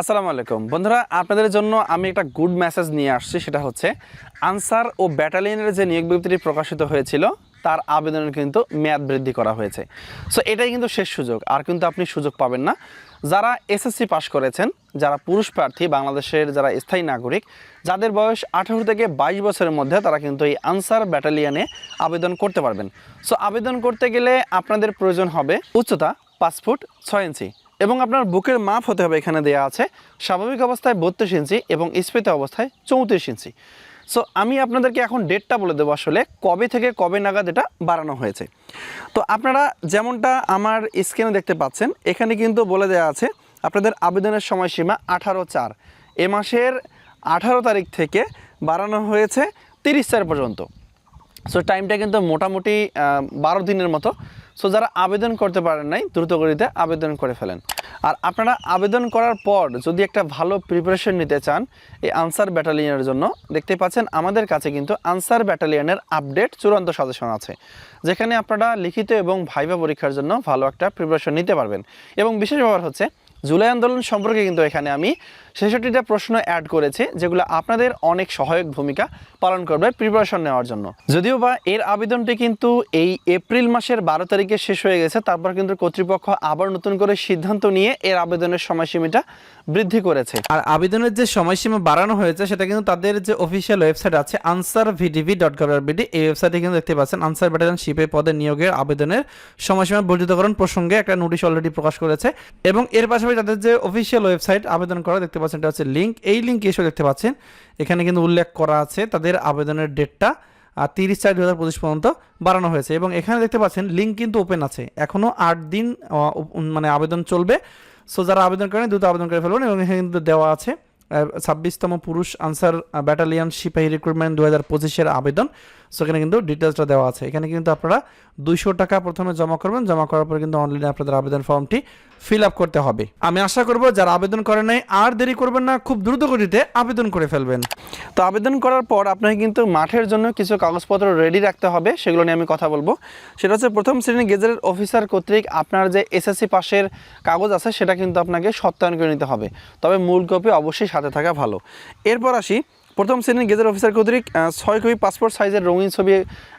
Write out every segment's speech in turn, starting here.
আসসালামু আলাইকুম। বন্ধুরা, আপনাদের জন্য আমি একটা গুড মেসেজ নিয়ে আসছি, সেটা হচ্ছে, আনসার ও ব্যাটালিয়নের যে নিয়োগ বিজ্ঞপ্তিটি প্রকাশিত হয়েছিল, তার আবেদনের কিন্তু মেয়াদ বৃদ্ধি করা হয়েছে। সো এটাই কিন্তু শেষ সুযোগ, আর কিন্তু আপনি সুযোগ পাবেন না। যারা এসএসসি পাশ করেছেন, যারা পুরুষ প্রার্থী, বাংলাদেশের যারা স্থায়ী নাগরিক, যাদের বয়স আঠারো থেকে বাইশ বছরের মধ্যে, তারা কিন্তু এই আনসার ব্যাটালিয়নে আবেদন করতে পারবেন। সো আবেদন করতে গেলে আপনাদের প্রয়োজন হবে উচ্চতা পাঁচ ফুট ছয় ইঞ্চি। এবং আপনার বুকের মাপ হতে হবে এখানে দেওয়া আছে স্বাভাবিক অবস্থায় বত্রিশ ইঞ্চি এবং স্ফীত অবস্থায় চৌত্রিশ ইঞ্চি। সো আমি আপনাদেরকে এখন ডেটটা বলে দেবো আসলে কবে থেকে কবে নাগাদ এটা বাড়ানো হয়েছে। তো আপনারা যেমনটা আমার স্ক্রিনে দেখতে পাচ্ছেন, এখানে কিন্তু বলে দেওয়া আছে আপনাদের আবেদনের সময়সীমা আঠারো চার। এ মাসের আঠারো তারিখ থেকে বাড়ানো হয়েছে তিরিশ চার পর্যন্ত। সো টাইমটা কিন্তু মোটামুটি বারো দিনের মতো। সো যারা আবেদন করতে পারেন নাই, দ্রুতগতিতে আবেদন করে ফেলেন। আর আপনারা আবেদন করার পর যদি একটা ভালো প্রিপারেশন নিতে চান, এই আনসার ব্যাটালিয়নের জন্য, দেখতে পাচ্ছেন আমাদের কাছে কিন্তু আনসার ব্যাটালিয়নের আপডেট চূড়ান্ত সাজেশন আছে। যেখানে আপনারা লিখিত এবং ভাইবা পরীক্ষার জন্য ভালো একটা প্রিপারেশন নিতে পারবেন। এবং বিশেষ ব্যাপার হচ্ছে, জুলাই আন্দোলন সম্পর্কে কিন্তু এখানে আমি ছেষট্টিটা প্রশ্ন অ্যাড করেছি, যেগুলো আপনাদের অনেক সহায়ক ভূমিকা পালন করবে প্রিপারেশন নেওয়ার জন্য। যদিও বা এর আবেদনটি কিন্তু এই এপ্রিল মাসের বারো তারিখে শেষ হয়ে গেছে, তারপর কিন্তু কর্তৃপক্ষ আবার নতুন করে সিদ্ধান্ত নিয়ে এর আবেদনের সময়সীমাটা বৃদ্ধি করেছে। আর আবেদনের যে সময়সীমা বাড়ানো হয়েছে, সেটা কিন্তু তাদের যে অফিসিয়াল ওয়েবসাইট আছে Ansar V D P dot B D এই ওয়েবসাইটে কিন্তু দেখতে পাচ্ছেন আনসার ব্যাটালিয়ন শিপে পদে নিয়োগের আবেদনের সময়সীমা বর্ধিতকরণ প্রসঙ্গে একটা নোটিশ অলরেডি প্রকাশ করেছে। এবং এর পাশাপাশি তাদের যে অফিসিয়াল ওয়েবসাইট আবেদন করা দেখতে পাচ্ছেন, এটা হচ্ছে লিঙ্ক এই লিঙ্ক এসেও দেখতে পাচ্ছেন, এখানে কিন্তু উল্লেখ করা আছে তাদের আবেদনের ডেটটা আর তিরিশ চার দু হাজার পঁচিশ পর্যন্ত বাড়ানো হয়েছে। এবং এখানে দেখতে পাচ্ছেন লিঙ্ক কিন্তু ওপেন আছে। এখনও আট দিন মানে আবেদন চলবে। সো যারা আবেদন করেন, দ্রুত আবেদন করে ফেলবেন এবং এখানে কিন্তু দেওয়া আছে। ছাব্বিশতম পুরুষ আনসার ব্যাটালিয়ন সিপাহী রিক্রুটমেন্ট দু হাজার পঁচিশের আবেদন। সো এখানে কিন্তু ডিটেলসটা দেওয়া আছে। এখানে কিন্তু আপনারা দুইশো টাকা প্রথমে জমা করবেন। জমা করার পর কিন্তু অনলাইনে আপনাদের আবেদন ফর্মটি ফিল আপ করতে হবে। আমি আশা করব যারা আবেদন করে নাই, আর দেরি করবেন না, খুব দ্রুত গতিতে আবেদন করে ফেলবেন। তো আবেদন করার পর আপনাকে কিন্তু মাঠের জন্য কিছু কাগজপত্র রেডি রাখতে হবে, সেগুলো নিয়ে আমি কথা বলব। সেটা হচ্ছে প্রথম শ্রেণি গেজেটের অফিসার কর্তৃক আপনার যে এসএসসি পাশের কাগজ আছে, সেটা কিন্তু আপনাকে সত্যায়ন করে নিতে হবে। তবে মূল কপি অবশ্যই সাথে থাকা ভালো। এরপর আসি প্রথম শ্রেণির গেজেট অফিসার কর্তৃক ছয় কপি পাসপোর্ট সাইজের রঙিন ছবি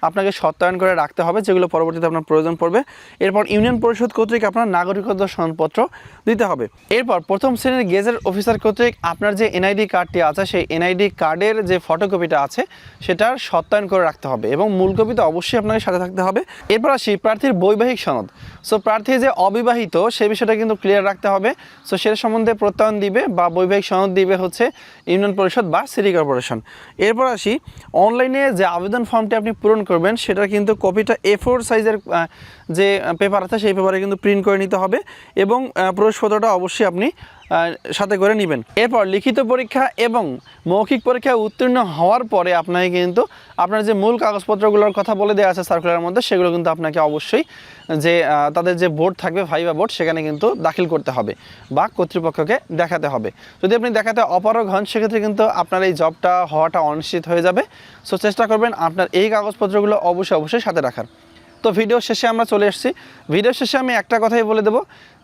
আপনাকে সত্যায়ন করে রাখতে হবে, যেগুলো পরবর্তীতে আপনার প্রয়োজন পড়বে। এরপর ইউনিয়ন পরিষদ কর্তৃক আপনার নাগরিকত্ব সনদপত্র দিতে হবে। এরপর প্রথম শ্রেণির গেজেট অফিসার কর্তৃক আপনার যে এনআইডি কার্ডটি আছে, সেই এনআইডি কার্ডের যে ফটোকপিটা আছে, সেটার সত্যায়ন করে রাখতে হবে এবং মূল কপি তো অবশ্যই আপনাকে সাথে থাকতে হবে। এরপর আসি প্রার্থীর বৈবাহিক সনদ। সো প্রার্থী যে অবিবাহিত সেই বিষয়টা কিন্তু ক্লিয়ার রাখতে হবে। সো সেটা সম্বন্ধে প্রত্যয়ন দিবে বা বৈবাহিক সনদ দিবে হচ্ছে ইউনিয়ন পরিষদ বা সিটি কর্পোরেশন এরপর আসি অনলাইনে যে আবেদন ফর্মটি আপনি পূরণ করবেন সেটা কিন্তু কপিটা এ ফোর সাইজের যে পেপার আছে, সেই পেপারে কিন্তু প্রিন্ট করে নিতে হবে এবং প্রবেশপত্রটা অবশ্যই আপনি সাথে করে নেবেন। এরপর লিখিত পরীক্ষা এবং মৌখিক পরীক্ষায় উত্তীর্ণ হওয়ার পরে আপনাকে কিন্তু আপনার যে মূল কাগজপত্রগুলোর কথা বলে দেওয়া আছে সার্কুলারের মধ্যে, সেগুলো কিন্তু আপনাকে অবশ্যই যে তাদের যে বোর্ড থাকবে ভাইবা বোর্ড সেখানে কিন্তু দাখিল করতে হবে বা কর্তৃপক্ষকে দেখাতে হবে। যদি আপনি দেখাতে অপারগ হন, সেক্ষেত্রে কিন্তু আপনার এই জবটা হওয়াটা অনিশ্চিত হয়ে যাবে। সো চেষ্টা করবেন আপনার এই কাগজপত্রগুলো অবশ্যই অবশ্যই সাথে রাখার। তো ভিডিও শেষে আমরা চলে এসেছি। ভিডিও শেষে আমি একটা কথাই বলে দেবো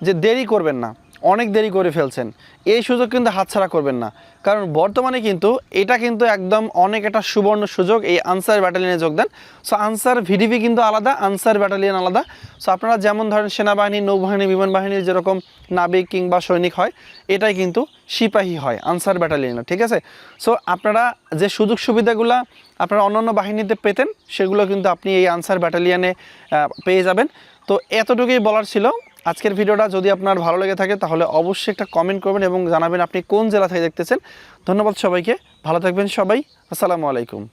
যে, দেরি করবেন না। অনেক দেরি করে ফেলছেন। এই সুযোগ কিন্তু হাতছাড়া করবেন না। কারণ বর্তমানে কিন্তু এটা কিন্তু একদম অনেক একটা সুবর্ণ সুযোগ এই আনসার ব্যাটালিয়নে যোগদান সো আনসার ভিডিপি কিন্তু আলাদা, আনসার ব্যাটালিয়ন আলাদা। সো আপনারা যেমন ধরেন সেনাবাহিনী, নৌবাহিনী বিমান বাহিনীর যেরকম নাবিক কিংবা সৈনিক হয়, এটাই কিন্তু সিপাহী হয়, আনসার ব্যাটালিয়নে, ঠিক আছে? সো আপনারা যে সুযোগ সুবিধাগুলো আপনারা অন্যান্য বাহিনীতে পেতেন, সেগুলো কিন্তু আপনি এই আনসার ব্যাটালিয়নে পেয়ে যাবেন। তো এতটুকুই বলার ছিল। আজকের ভিডিওটা যদি আপনার ভালো লেগে থাকে, তাহলে অবশ্যই একটা কমেন্ট করবেন এবং জানাবেন আপনি কোন জেলা থেকে দেখতেছেন। ধন্যবাদ সবাইকে। ভালো থাকবেন সবাই। আসসালামু আলাইকুম।